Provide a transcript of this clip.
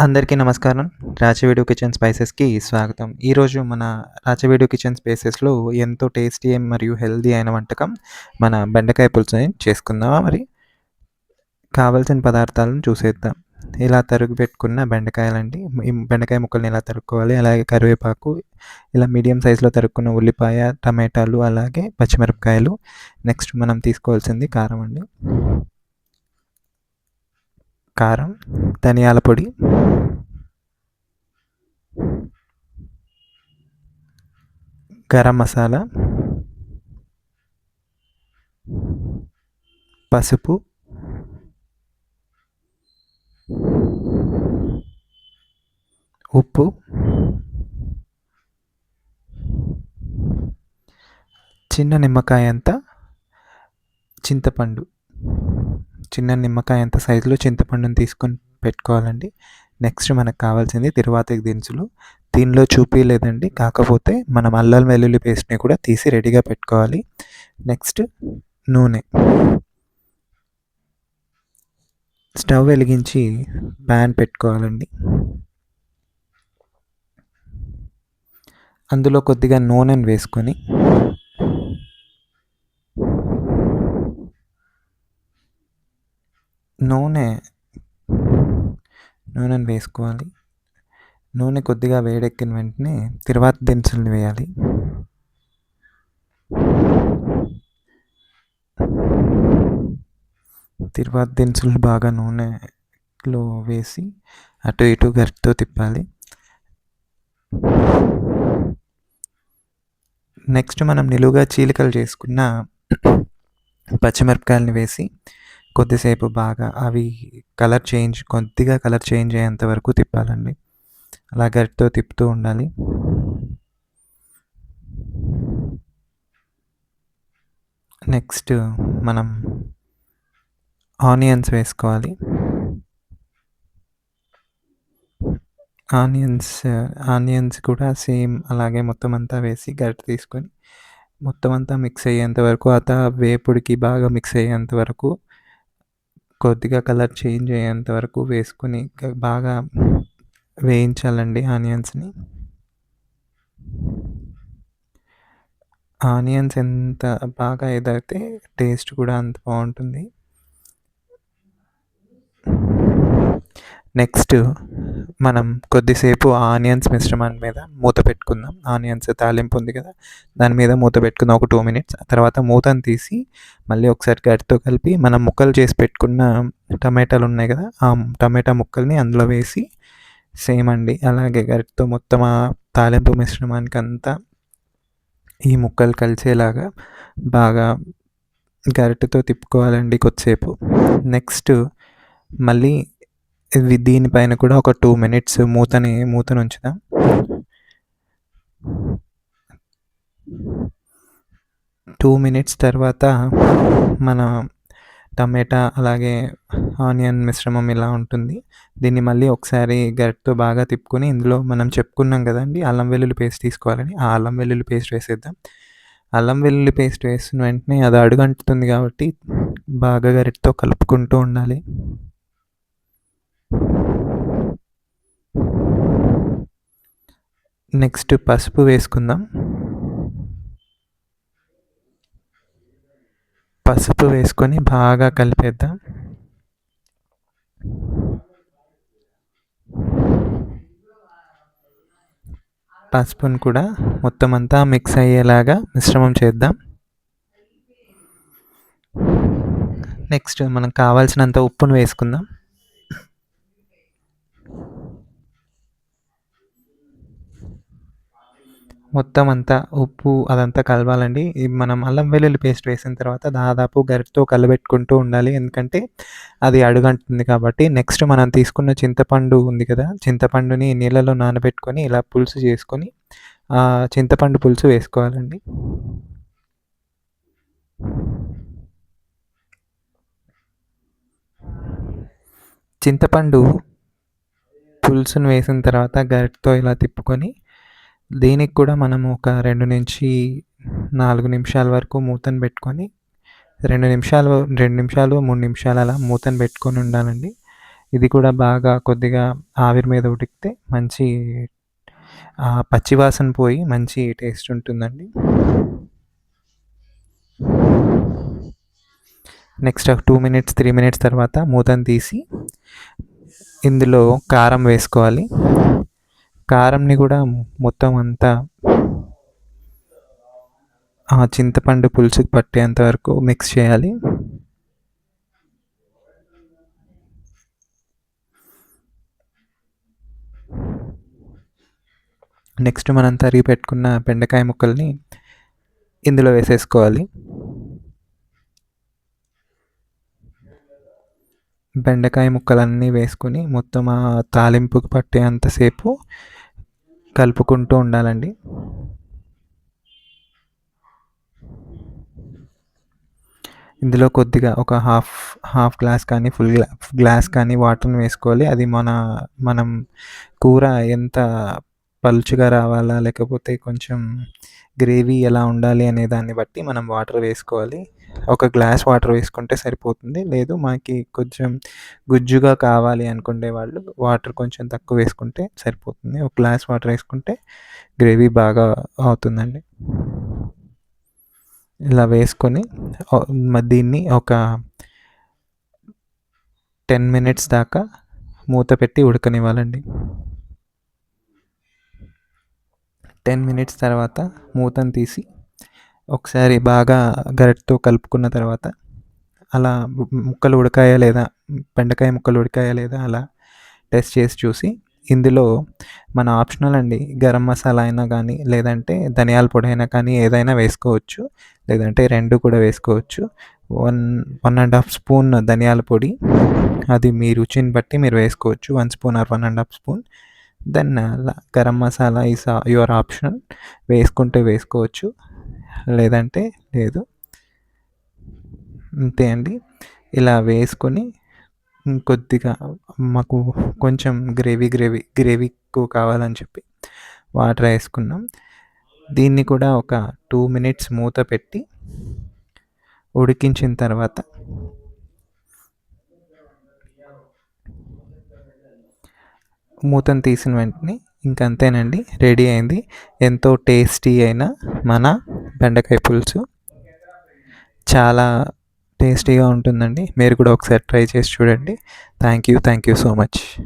అందరికీ నమస్కారం. రాచవీడు కిచెన్ స్పైసెస్‌కి స్వాగతం. ఈరోజు మన రాచవీడు కిచెన్ స్పైసెస్‌లో ఎంతో టేస్టీ మరియు హెల్దీ అయిన వంటకం మన బెండకాయ పులుసుని చేసుకుందామా మరి? కావలసిన పదార్థాలను చూసేద్దాం. ఇలా తరుగు పెట్టుకున్న బెండకాయలండి. ఈ బెండకాయ ముక్కల్ని ఇలా తరుక్కోవాలి. అలాగే కరివేపాకు, ఇలా మీడియం సైజులో తరుక్కున్న ఉల్లిపాయ, టమాటాలు, అలాగే పచ్చిమిరపకాయలు. నెక్స్ట్ మనం తీసుకోవాల్సింది కారం అండి. కారం, ధనియాల పొడి గరం మసాలా పసుపు ఉప్పు చిన్న నిమ్మకాయ అంత చింతపండు. చిన్న నిమ్మకాయ అంత సైజులో చింతపండుని తీసుకొని పెట్టుకోవాలండి. నెక్స్ట్ మనకు కావాల్సింది తిరువాతికి దినుసులు. దీనిలో చూపించలేదండి కాకపోతే మనం అల్లం వెల్లుల్లి పేస్ట్ని కూడా తీసి రెడీగా పెట్టుకోవాలి. నెక్స్ట్ నూనె. స్టవ్ వెలిగించి ప్యాన్ పెట్టుకోవాలండి. అందులో కొద్దిగా నూనెను వేసుకొని నూనె నూనెను వేసుకోవాలి. నూనె కొద్దిగా వేడెక్కిన వెంటనే తిరువాత దినుసులను వేయాలి. తిరువాత దినుసులు బాగా నూనెలో వేసి అటు ఇటు గరిటతో తిప్పాలి. నెక్స్ట్ మనం నిలువుగా చీలికలు చేసుకున్న పచ్చిమిరపకాయలని వేసి కొద్దిసేపు బాగా అవి కలర్ చేంజ్ కొద్దిగా కలర్ చేంజ్ అయ్యేంత వరకు తిప్పాలండి. అలా గరిటతో తిప్పుతూ ఉండాలి. నెక్స్ట్ మనం ఆనియన్స్ వేసుకోవాలి. ఆనియన్స్ ఆనియన్స్ కూడా సేమ్ అలాగే మొత్తం అంతా వేసి గరిట తీసుకొని మొత్తం అంతా మిక్స్ అయ్యేంత వరకు అత వేపుడికి బాగా మిక్స్ అయ్యేంత వరకు కొద్దిగా కలర్ చేంజ్ అయ్యేంత వరకు వేసుకొని బాగా వేయించాలండి ఆనియన్స్ని. ఆనియన్స్ ఎంత బాగా ఏదైతే టేస్ట్ కూడా అంత బాగుంటుంది. నెక్స్ట్ మనం కొద్దిసేపు ఆనియన్స్ మిశ్రమాన్ని మీద మూత పెట్టుకుందాం. ఆనియన్స్ తాలింపు ఉంది కదా దాని మీద మూత పెట్టుకుందాం ఒక టూ మినిట్స్ తర్వాత మూతను తీసి మళ్ళీ ఒకసారి గరిటతో కలిపి మనం ముక్కలు చేసి పెట్టుకున్న టమాటాలు ఉన్నాయి కదా ఆ టమాటా ముక్కల్ని అందులో వేసి సేమ్ అండి. అలాగే గరిటతో మొత్తం ఆ తాలింపు మిశ్రమానికి అంతా ఈ ముక్కలు కలిసేలాగా బాగా గరిటెతో తిప్పుకోవాలండి కొద్దిసేపు. నెక్స్ట్ మళ్ళీ ఇది దీనిపైన కూడా ఒక టూ మినిట్స్ మూతని మూతను ఉంచుదాం టూ మినిట్స్ తర్వాత మన టమాటా అలాగే ఆనియన్ మిశ్రమం ఇలా ఉంటుంది. దీన్ని మళ్ళీ ఒకసారి గరిటతో బాగా తిప్పుకొని ఇందులో మనం చెప్పుకున్నాం కదండి అల్లం వెల్లుల్లి పేస్ట్ తీసుకోవాలని. ఆ అల్లం వెల్లుల్లి పేస్ట్ వేసేద్దాం. అల్లం వెల్లుల్లి పేస్ట్ వేసిన వెంటనే అది అడుగంటుతుంది కాబట్టి బాగా గరిటతో కలుపుకుంటూ ఉండాలి. నెక్స్ట్ పసుపు వేసుకుందాం. పసుపు వేసుకొని బాగా కలిపేద్దాం. పసుపును కూడా మొత్తం అంతా మిక్స్ అయ్యేలాగా మిశ్రమం చేద్దాం. నెక్స్ట్ మనకు కావాల్సినంత ఉప్పును వేసుకుందాం. మొత్తం అంతా ఉప్పు అదంతా కలవాలండి. మనం అల్లం వెల్లుల్లి పేస్ట్ వేసిన తర్వాత దాదాపు గరిటతో కలబెట్టుకుంటూ ఉండాలి. ఎందుకంటే అది అడుగంటుంది కాబట్టి. నెక్స్ట్ మనం తీసుకున్న చింతపండు ఉంది కదా చింతపండుని నీళ్ళలో నానబెట్టుకొని ఇలా పులుసు చేసుకొని చింతపండు పులుసు వేసుకోవాలండి. చింతపండు పులుసును వేసిన తర్వాత గరిటతో ఇలా తిప్పుకొని దీనికి కూడా మనము ఒక రెండు నుంచి నాలుగు నిమిషాల వరకు మూతను పెట్టుకొని రెండు నిమిషాలు రెండు నిమిషాలు మూడు నిమిషాలు అలా మూతను పెట్టుకొని ఉండాలండి. ఇది కూడా బాగా కొద్దిగా ఆవిరి మీద ఉడికితే మంచి పచ్చివాసన పోయి మంచి టేస్ట్ ఉంటుందండి. నెక్స్ట్ ఒక టూ మినిట్స్ త్రీ మినిట్స్ తర్వాత మూతను తీసి ఇందులో కారం వేసుకోవాలి. కారంని కూడా మొత్తం అంతా ఆ చింతపండు పులుసుకు పట్టేంత వరకు మిక్స్ చేయాలి. నెక్స్ట్ మనం తరిగి పెట్టుకున్న బెండకాయ ముక్కల్ని ఇందులో వేసేసుకోవాలి. బెండకాయ ముక్కలన్నీ వేసుకుని మొత్తం ఆ తాలింపుకు పట్టేంతసేపు కలుపుకుంటూ ఉండాలండి. ఇందులో కొద్దిగా ఒక హాఫ్ హాఫ్ గ్లాస్ కానీ ఫుల్ గ్లాస్ కానీ వాటర్ని వేసుకోవాలి. అది మన మనం కూర ఎంత పలుచగా రావాలా? లేకపోతే కొంచెం గ్రేవీ ఎలా ఉండాలి అనే దాన్ని బట్టి మనం వాటర్ వేసుకోవాలి. ఒక గ్లాస్ వాటర్ వేసుకుంటే సరిపోతుంది. లేదు మనకి కొంచెం గుజ్జుగా కావాలి అనుకునే వాళ్ళు వాటర్ కొంచెం తక్కువ వేసుకుంటే సరిపోతుంది. ఒక గ్లాస్ వాటర్ వేసుకుంటే గ్రేవీ బాగా అవుతుందండి. ఇలా వేసుకొని దీన్ని ఒక టెన్ మినిట్స్ దాకా మూత పెట్టి ఉడకనివ్వాలండి. టెన్ మినిట్స్ తర్వాత మూతను తీసి ఒకసారి బాగా గరిటతో కలుపుకున్న తర్వాత అలా ముక్కలు ఉడకాయా లేదా బెండకాయ ముక్కలు ఉడకాయా లేదా అలా టెస్ట్ చేసి చూసి ఇందులో మన ఆప్షనల్ అండి గరం మసాలా అయినా కానీ లేదంటే ధనియాల పొడి అయినా కానీ ఏదైనా వేసుకోవచ్చు. లేదంటే రెండు కూడా వేసుకోవచ్చు. One one and half spoon ధనియాల పొడి అది మీ రుచిని బట్టి మీరు వేసుకోవచ్చు. One spoon or one and half spoon then garam masala is your option. వేసుకుంటే వేసుకోవచ్చు. లేదంటే లేదు. అంతే అండి. ఇలా వేసుకొని కొద్దిగా మాకు కొంచెం గ్రేవీ గ్రేవీ గ్రేవీ ఎక్కువ కావాలని చెప్పి వాటర్ వేసుకున్నాం. దీన్ని కూడా ఒక టూ మినిట్స్ మూత పెట్టి ఉడికించిన తర్వాత మూతను తీసిన వెంటనే ఇంక అంతేనండి రెడీ అయింది. ఎంతో టేస్టీ అయిన మన బెండకాయ పులుసు. చాలా టేస్టీగా ఉంటుందండి. మీరు కూడా ఒకసారి ట్రై చేసి చూడండి. Thank you thank you so much.